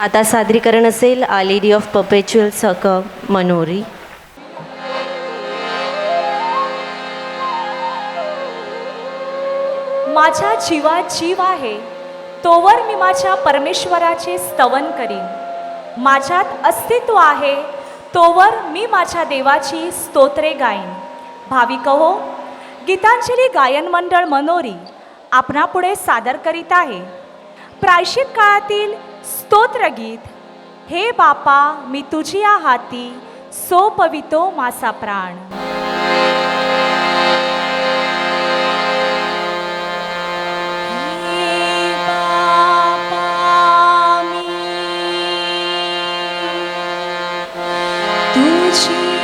आता सादरीकरण असेल आ लेडी ऑफ परपेच्युअल सक मनोरी. माझ्या जीवात जीव आहे तोवर मी माझ्या परमेश्वराचे स्तवन करीन. माझ्यात अस्तित्व आहे तोवर मी माझ्या देवाची स्तोत्रे गाईन. भाविक हो गीतांजली गायन मंडळ मनोरी आपणापुढे सादर करीत आहे. प्रायशित काळातील स्तोत्रगीत हे बापा मी तुझ्या हाती सोपवितो मासा प्राण. हे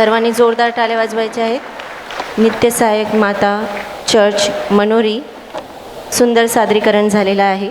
सर्वांनी जोरदार टाळे वाजवायचे आहेत. नित्यसहायक माता चर्च मनोरी सुंदर सादरीकरण झालेलं आहे.